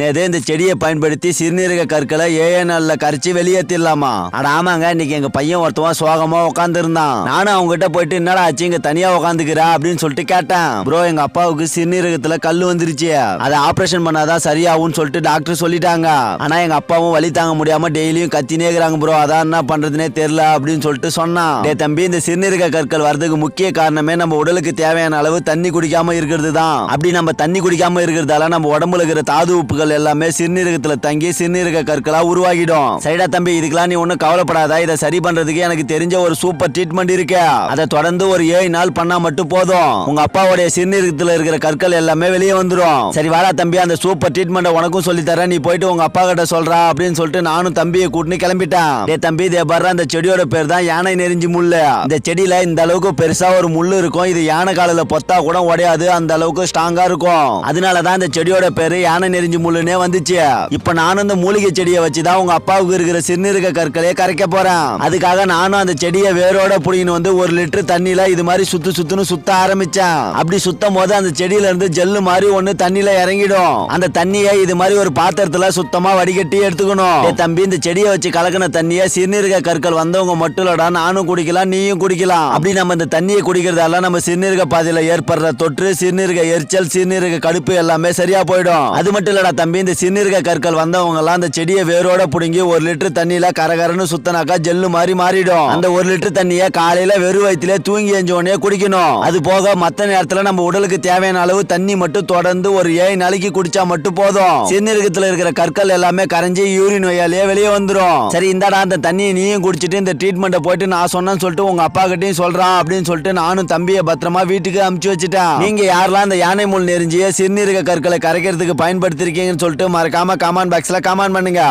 நேதே இந்த செடியை பயன்படுத்தி சிறுநீரக கற்களை ஏஎன்எல்ல கரைச்சி வெளியேற்றிடலாமா அட ஆமாங்க இன்னைக்கு எங்க பையன் ஒருத்தவன் சோகமா உட்காந்துருந்தான் நானும் அவங்க கிட்ட போயிட்டு என்னடா ஆச்சு? இங்க தனியா உட்காந்துக்கிறா அப்படின்னு சொல்லிட்டு கேட்டேன். ப்ரோ எங்க அப்பாவுக்கு சிறுநீரகத்துல கல் வந்துருச்சு. அதை ஆபரேஷன் பண்ணாதான் சரியாகும்னு சொல்லிட்டு டாக்டர் சொல்லிட்டாங்க. ஆனா எங்க அப்பாவும் வலி தாங்க முடியாம டெய்லியும் கத்தினே இருக்கிறாங்க ப்ரோ. அதான் என்ன பண்றதுனே தெரியல அப்படின்னு சொல்லிட்டு சொன்னான். டே தம்பி இந்த சிறுநீரக கற்கள் வர்றதுக்கு முக்கிய காரணமே நம்ம உடலுக்கு தேவையான அளவு தண்ணி குடிக்காம இருக்கிறது தான். அப்படி நம்ம தண்ணி குடிக்காம இருக்கிறதால நம்ம உடம்புல இருக்கிற தாது உப்புகள் எல்லாமே சிறுநீரகத்துல தங்கி சிறுநீரக கற்களா உருவாகிடும். சரிடா தம்பி இதுக்கெல்லாம் நீ ஒன்றும் கவலைப்படாத. இதை சரி பண்றதுக்கு எனக்கு தெரிஞ்ச ஒரு சூப்பர் ட்ரீட்மெண்ட் இருக்கு. அதை தொடர்ந்து ஒரு ஏழு நாள் பண்ணா மட்டும் போதும். உங்க அப்பாவுடைய சிறுநீரகத்துல இருக்கிற கற்கள் எல்லாமே வெளியே வந்துரும். சரி வாடா தம்பி அந்த சூப்பர் ட்ரீட்மெண்ட் உனக்கும் சொல்லி தரேன். நீ போயிட்டு உங்க அப்பா கிட்ட சொல்றா அப்படின்னு சொல்லிட்டு நானும் தம்பியை கூட்டின்னு கிளம்பிட்டேன். ஏ தம்பி இதே பாரு அந்த செடியோட பேர் தான் யானை நெறிஞ்சு முள்ளு. இந்த செடியில இந்த அளவுக்கு பெருசா ஒரு முள்ளு இருக்கும். இது யானை காலில் பொத்தா கூட உடையாது. அந்த அளவுக்கு ஸ்ட்ராங்கா இருக்கும். அதனாலதான் இந்த செடியோட பேரு யானை நெறிஞ்சி முள்ளுனே வந்துச்சு. இப்ப நானும் இந்த மூலிகை செடியை வச்சுதான் உங்க அப்பாவுக்கு இருக்கிற சிறுநீரக கற்களையே கரைக்க போறேன். அதுக்காக நானும் அந்த செடியை வேரோட புடிங்கன்னு வந்து ஒரு லிட்டர் தண்ணியில இது மாதிரி சுத்து சுத்துன்னு சுத்த ஆரம்பிச்சேன். அப்படி சுத்தம் போது அந்த செடியில இருந்து ஜெல்லு மாதிரி ஒண்ணு தண்ணியில இறங்கிடும். அந்த தண்ணியை இது மாதிரி ஒரு பாத்திரத்துல சுத்தமா வடிகட்டி எடுத்துக்கணும். தம்பி இந்த செடியை வச்சு கலக்கின தண்ணியை சிறுநீரக கற்கள் வந்தவங்க மட்டும் இல்லடா நானும் குடிக்கலாம் நீயும் குடிக்கலாம். அப்படி நம்ம இந்த தண்ணியை குடிக்கிறதால நம்ம சிறுநீரக பாதையில ஏற்படுற தொற்று சிறுநீரக எரிச்சல் சிறுநீரக கடுப்பு எல்லாமே சரியா போயிடும். அது மட்டும் இல்லடா தம்பி இந்த சிறுநீரக கற்கள் வந்தவங்கலாம் அந்த செடியை வேரோட புடுங்கி ஒரு லிட்டர் தண்ணியில கரகரன்னு சுத்தனாக்கா ஜெல்லு மாதிரி மாறிடும். அந்த ஒரு லிட்டர் தண்ணியை காலையில வெறும் வயிற்றுல தூங்கி எஞ்சோடனே குடிக்கணும். அது போக மத்த நேரத்துல நம்ம உடலுக்கு தேவையான அளவு தண்ணி மட்டும் தொடர்ந்து ஒரு ஏழு நாளைக்கு குடிச்சா மட்டும் போதும். சிறுநீரகத்துல இருக்கிற கற்கள் எல்லாமே கரைஞ்சி யூரின் வழியாலேயே வெளியே வந்துரும். சரி இந்தாடா அந்த தண்ணியை நீயும் குடிச்சிட்டு இந்த ட்ரீட்மெண்ட்டை போயிட்டு நான் சொன்னேன்னு சொல்லிட்டு உங்க அப்பா கிட்டையும் சொல்றான் அப்படின்னு சொல்லிட்டு நானும் தம்பியை பத்திரமா வீட்டுக்கு அமுச்சு வச்சுட்டேன். நீங்க யாரெல்லாம் அந்த யானை முள் நெறிஞ்சிய சிறுநீரக கற்களை கரைக்கிறதுக்கு பயன்படுத்திருக்கீங்கன்னு சொல்லிட்டு மறக்காம கமெண்ட் பாக்ஸ்ல கமெண்ட் பண்ணுங்க.